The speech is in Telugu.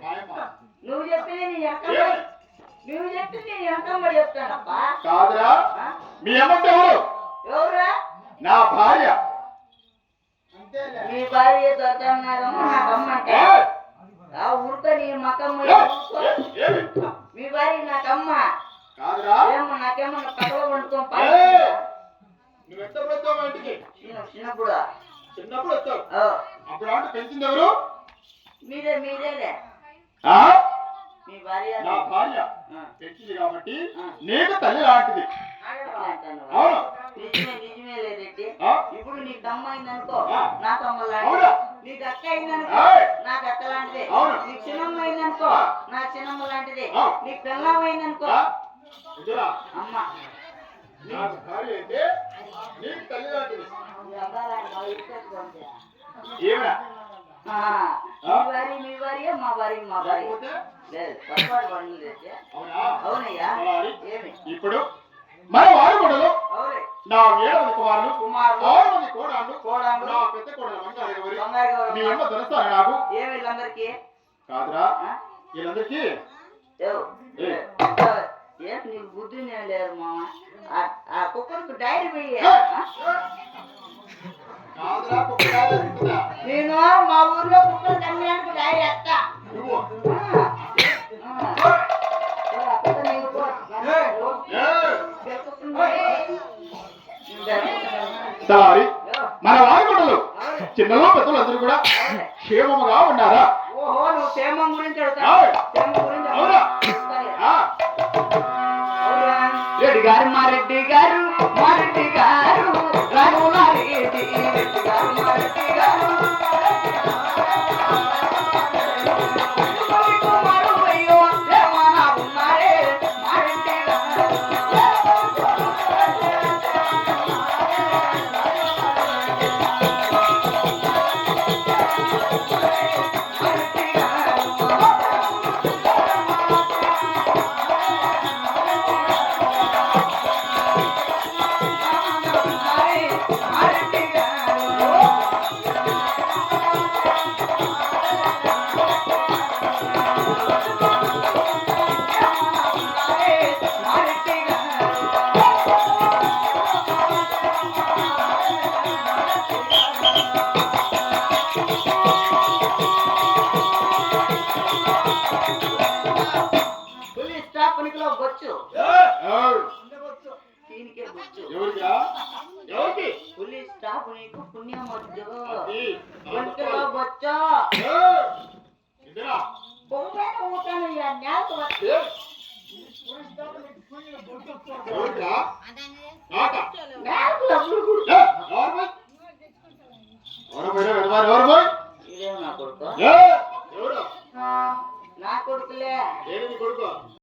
చెప్తుంది నీ వెనకమ్మ నువ్వు చెప్తుంది నీ వెనకమ్మ చెప్తానప్పా. కాదురా? మీ అమ్మంటే ఎవరు? ఎవరా నా భార్య. మీ భార్య దొరకన్నారమ్మ నాకు అమ్మ అంటే! ఆ ఊరుక నీ మకమ్మ! మీ భార్య నాకమ్మ. కాదురా. ఏమో నాకేమన్నా నువ్వు ఇంటికి? చిన్న చిన్నప్పుడు? చిన్నప్పుడు వచ్చావు ఓ, అప్పుడు అంటే పెంచింది ఎవరు? మీరే మీరేలే నా భార్య పెంచింది కాబట్టి. నీకు తల్లి లాంటిది? అవును నిజమే లేదండి? ఇప్పుడు నీకు అమ్మ అయిందనుకో. నాకు అమ్మ అవునా? లాంటిది నీకు అక్క అయిందనుకో! నాకు అక్క లాంటిది. నీకు చిన్నమ్మ అయిందనుకో. నా చిన్నమ్మ లాంటిది. నీకు పెళ్ళం అయిందనుకో ఆ? ఇదిరా, అమ్మ నాకు భార్య అయితే నీకు తల్లి లాంటిది ఈ అబ్బాయిలాంటి వాళ్ళు ఇచ్చేసుకోండి. ఏమిరా ఆ, మీ భార్య మీ భార్య మా లేదు పొరపాటు పనులు అవునయ్యా. ఏమి? ఇప్పుడు మన వారుగొడలో అవునే నా ఏడవది కుమారులు నా పెద్ద కోడలు మీ. అమ్మ నాకు వీళ్ళందరికీ? కాదురా? వీళ్ళందరికీ? ఏ. ఏ, ఏం నీకు బుద్ధి నేను లేరు మామ ఆ- డైరీ పోయి. నేను మా ఊర్లో సారీ మన వారుగొడలు అవునే. చిన్నలో పెద్దలు అందరూ కూడా. క్షేమముగా ఉన్నారా ఓహో నువ్వు క్షేమం గురించి? రెడ్డి గారు స్టాఫ్నికిలో బొచ్చు. దీనికే బొచ్చు. ఎవరికి? ఎవరికా? నాకా?